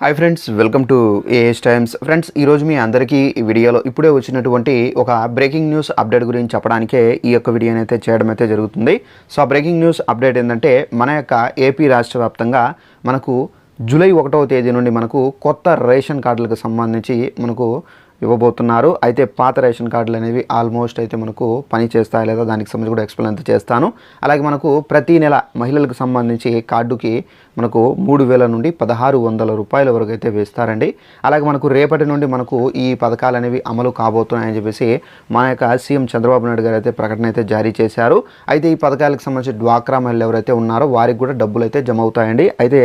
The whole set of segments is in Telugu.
Hi friends welcome to A S times friends ఈరోజు మీ అందరికీ ఈ వీడియోలో ఇప్పుడే వచ్చినటువంటి ఒక బ్రేకింగ్ న్యూస్ అప్డేట్ గురించి చెప్పడానికే ఈ యొక్క వీడియోని అయితే చేయడం అయితే జరుగుతుంది. సో ఆ బ్రేకింగ్ న్యూస్ అప్డేట్ ఏంటంటే మన యొక్క ఏపీ రాష్ట్ర వ్యాప్తంగా మనకు జూలై ఒకటవ తేదీ నుండి మనకు కొత్త రేషన్ కార్డులకు సంబంధించి మనకు ఇవ్వబోతున్నారు. అయితే పాత రేషన్ కార్డులు అనేవి ఆల్మోస్ట్ అయితే మనకు పని చేస్తాయా లేదా దానికి సంబంధించి కూడా ఎక్స్ప్లెయిన్ అయితే చేస్తాను. అలాగే మనకు ప్రతి నెల మహిళలకు సంబంధించి కార్డుకి మనకు మూడు వేల నుండి పదహారు వందల రూపాయల వరకు అయితే వేస్తారండి. అలాగే మనకు రేపటి నుండి మనకు ఈ పథకాలు అనేవి అమలు కాబోతున్నాయని చెప్పేసి మన యొక్క సీఎం చంద్రబాబు నాయుడు గారు అయితే ప్రకటన అయితే జారీ చేశారు. అయితే ఈ పథకాలకు సంబంధించి డ్వాక్రా మహిళలు ఎవరైతే ఉన్నారో వారికి కూడా డబ్బులు అయితే జమ అవుతాయండి. అయితే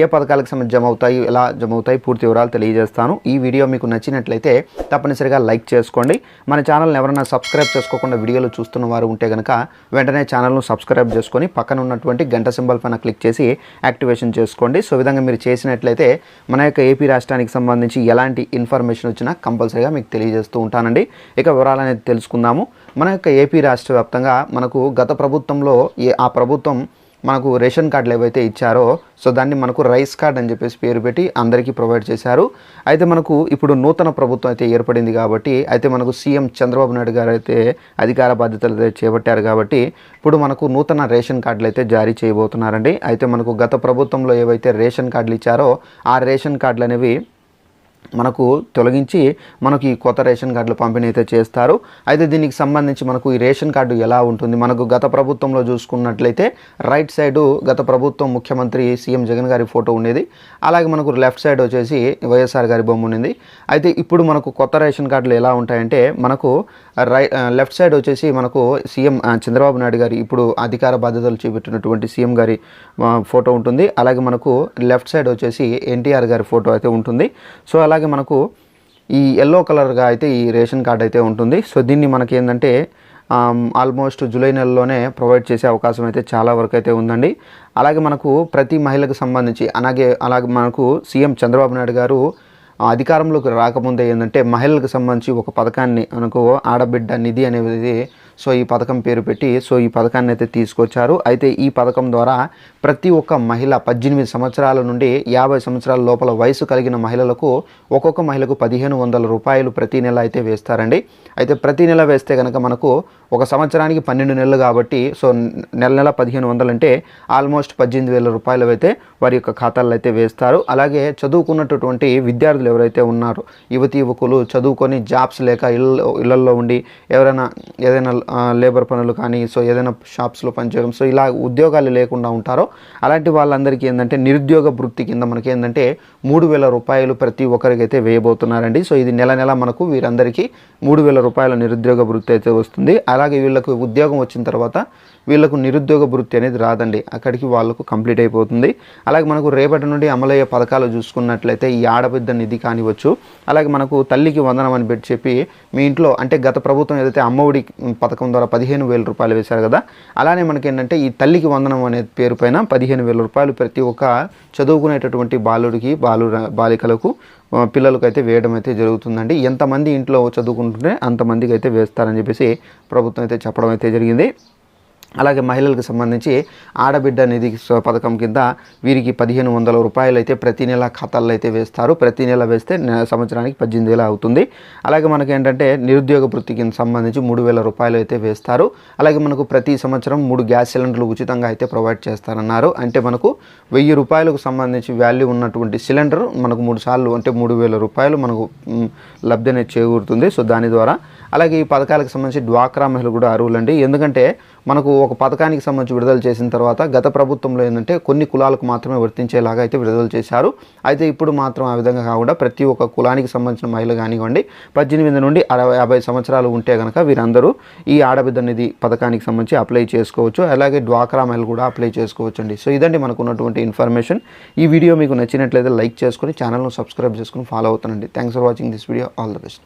ఏ పథకాలకు సంబంధించి జమ అవుతాయి ఎలా జమ అవుతాయి పూర్తి వివరాలు తెలియజేస్తాను. ఈ వీడియో మీకు నచ్చినట్లయితే తప్పనిసరిగా లైక్ చేసుకోండి. మన ఛానల్ని ఎవరైనా సబ్స్క్రైబ్ చేసుకోకుండా వీడియోలు చూస్తున్న వారు ఉంటే కనుక వెంటనే ఛానల్ను సబ్స్క్రైబ్ చేసుకొని పక్కన ఉన్నటువంటి గంట సింబల్ పైన క్లిక్ చేసి యాక్టివేషన్ చేసుకోండి. సో విధంగా మీరు చేసినట్లయితే మన యొక్క ఏపీ రాష్ట్రానికి సంబంధించి ఎలాంటి ఇన్ఫర్మేషన్ వచ్చినా కంపల్సరీగా మీకు తెలియజేస్తూ ఉంటానండి. ఇక వివరాలు అనేది తెలుసుకుందాము. మన యొక్క ఏపీ రాష్ట్ర వ్యాప్తంగా మనకు గత ప్రభుత్వంలో ఏ- ఆ ప్రభుత్వం మనకు రేషన్ కార్డులు ఏవైతే ఇచ్చారో సో దాన్ని మనకు రైస్ కార్డ్ అని చెప్పేసి పేరు పెట్టి అందరికీ ప్రొవైడ్ చేశారు. అయితే మనకు ఇప్పుడు నూతన ప్రభుత్వం అయితే ఏర్పడింది కాబట్టి అయితే మనకు సీఎం చంద్రబాబు నాయుడు గారు అయితే అధికార బాధ్యతలు అయితే చేపట్టారు కాబట్టి ఇప్పుడు మనకు నూతన రేషన్ కార్డులు అయితే జారీ చేయబోతున్నారండి. అయితే మనకు గత ప్రభుత్వంలో ఏవైతే రేషన్ కార్డులు ఇచ్చారో ఆ రేషన్ కార్డులు అనేవి మనకు తొలగించి మనకు ఈ కొత్త రేషన్ కార్డులు పంపిణీ అయితే చేస్తారు. అయితే దీనికి సంబంధించి మనకు ఈ రేషన్ కార్డు ఎలా ఉంటుంది? మనకు గత ప్రభుత్వంలో చూసుకున్నట్లయితే రైట్ సైడు గత ప్రభుత్వం ముఖ్యమంత్రి సీఎం జగన్ గారి ఫోటో ఉండేది. అలాగే మనకు లెఫ్ట్ సైడ్ వచ్చేసి వైఎస్ఆర్ గారి బొమ్మ ఉండింది అయితే ఇప్పుడు మనకు కొత్త రేషన్ కార్డులు ఎలా ఉంటాయంటే మనకు రై లెఫ్ట్ సైడ్ వచ్చేసి మనకు సీఎం చంద్రబాబు నాయుడు గారి ఇప్పుడు అధికార బాధ్యతలు చేపట్టినటువంటి సీఎం గారి ఫోటో ఉంటుంది. అలాగే మనకు లెఫ్ట్ సైడ్ వచ్చేసి ఎన్టీఆర్ గారి ఫోటో అయితే ఉంటుంది. సో అలాగే మనకు ఈ ఎల్లో కలర్గా అయితే ఈ రేషన్ కార్డ్ అయితే ఉంటుంది. సో దీన్ని మనకి ఏంటంటే ఆల్మోస్ట్ జూలై నెలలోనే ప్రొవైడ్ చేసే అవకాశం అయితే చాలా వరకు అయితే ఉందండి. అలాగే మనకు ప్రతి మహిళకు సంబంధించి అలాగే అలాగే మనకు సీఎం చంద్రబాబు నాయుడు గారు అధికారంలోకి రాకముందే ఏంటంటే మహిళలకు సంబంధించి ఒక పథకాన్ని అనుకో ఆడబిడ్డ నిధి అనేది సో ఈ పథకం పేరు పెట్టి సో ఈ పథకాన్ని అయితే తీసుకొచ్చారు. అయితే ఈ పథకం ద్వారా ప్రతి ఒక్క మహిళ పద్దెనిమిది సంవత్సరాల నుండి యాభై సంవత్సరాల లోపల వయసు కలిగిన మహిళలకు ఒక్కొక్క మహిళకు పదిహేను వందల రూపాయలు ప్రతి నెల అయితే వేస్తారండి. అయితే ప్రతి నెల వేస్తే కనుక మనకు ఒక సంవత్సరానికి పన్నెండు నెలలు కాబట్టి సో నెల నెల పదిహేను వందలు అంటే ఆల్మోస్ట్ పద్దెనిమిది వేల రూపాయలు అయితే వారి యొక్క ఖాతాల్లో అయితే వేస్తారు. అలాగే చదువుకున్నటువంటి విద్యార్థులు ఎవరైతే ఉన్నారో యువతి యువకులు చదువుకొని జాబ్స్ లేక ఇళ్ళ ఇళ్ళల్లో ఉండి ఎవరైనా ఏదైనా లేబర్ పనులు కానీ సో ఏదైనా షాప్స్లో పనిచేయడం సో ఇలా ఉద్యోగాలు లేకుండా ఉంటారో అలాంటి వాళ్ళందరికీ ఏంటంటే నిరుద్యోగ వృత్తి కింద మనకి ఏంటంటే మూడు వేల రూపాయలు ప్రతి ఒక్కరికి అయితే వేయబోతున్నారండి. సో ఇది నెల నెల మనకు వీరందరికీ మూడు వేల రూపాయల నిరుద్యోగ వృత్తి అయితే వస్తుంది. అలాగే వీళ్ళకు ఉద్యోగం వచ్చిన తర్వాత వీళ్ళకు నిరుద్యోగ వృత్తి అనేది రాదండి. అక్కడికి వాళ్ళకు కంప్లీట్ అయిపోతుంది. అలాగే మనకు రేపటి నుండి అమలయ్యే పథకాలు చూసుకున్నట్లయితే ఈ ఆడబిడ్డ నిధి కానివచ్చు అలాగే మనకు తల్లికి వందనం అని పెట్టి చెప్పి మీ ఇంట్లో అంటే గత ప్రభుత్వం ఏదైతే అమ్మఒడి పథకం ద్వారా పదిహేను వేల రూపాయలు వేశారు కదా అలానే మనకి ఏంటంటే ఈ తల్లికి వందనం అనే పేరు పైన పదిహేను వేల రూపాయలు ప్రతి ఒక్క చదువుకునేటటువంటి బాలుడికి బాలు బాలికలకు పిల్లలకు అయితే వేయడం అయితే జరుగుతుందండి. ఎంతమంది ఇంట్లో చదువుకుంటుంటే అంతమందికి అయితే వేస్తారని చెప్పేసి ప్రభుత్వం అయితే చెప్పడం అయితే జరిగింది. అలాగే మహిళలకు సంబంధించి ఆడబిడ్డ నిధి పథకం కింద వీరికి పదిహేను వందల రూపాయలు అయితే ప్రతి నెల ఖాతాల్లో అయితే వేస్తారు. ప్రతి నెల వేస్తే సంవత్సరానికి పద్దెనిమిది వేల అవుతుంది. అలాగే మనకి ఏంటంటే నిరుద్యోగ వృత్తికి సంబంధించి మూడు వేల రూపాయలు అయితే వేస్తారు. అలాగే మనకు ప్రతి సంవత్సరం మూడు గ్యాస్ సిలిండర్లు ఉచితంగా అయితే ప్రొవైడ్ చేస్తారన్నారు. అంటే మనకు వెయ్యి రూపాయలకు సంబంధించి వాల్యూ ఉన్నటువంటి సిలిండర్ మనకు మూడు సార్లు అంటే మూడు వేల రూపాయలు మనకు లబ్ధిని లబ్ధి అనేది చేకూరుతుంది. సో దాని ద్వారా అలాగే ఈ పథకాలకు సంబంధించి డ్వాక్రా మహిళలు కూడా అర్హులండి. ఎందుకంటే మనకు ఒక పథకానికి సంబంధించి విడుదల చేసిన తర్వాత గత ప్రభుత్వంలో ఏంటంటే కొన్ని కులాలకు మాత్రమే వర్తించేలాగా అయితే విడుదల చేశారు. అయితే ఇప్పుడు మాత్రం ఆ విధంగా కాకుండా ప్రతి ఒక్క కులానికి సంబంధించిన మహిళ కానివ్వండి పద్దెనిమిది నుండి అరవై యాభై సంవత్సరాలు ఉంటే కనుక వీరందరూ ఈ ఆడబిడ్డ నిధి పథకానికి సంబంధించి అప్లై చేసుకోవచ్చు. అలాగే డ్వాక్రా మహిళలు కూడా అప్లై చేసుకోవచ్చు అండి సో ఇదండి మనకు ఉన్నటువంటి ఇన్ఫర్మేషన్. ఈ వీడియో మీకు నచ్చినట్లయితే లైక్ చేసుకొని ఛానల్ను సబ్స్క్రైబ్ చేసుకుని ఫాలో అవుతానండి. Thanks for watching this video. All the best.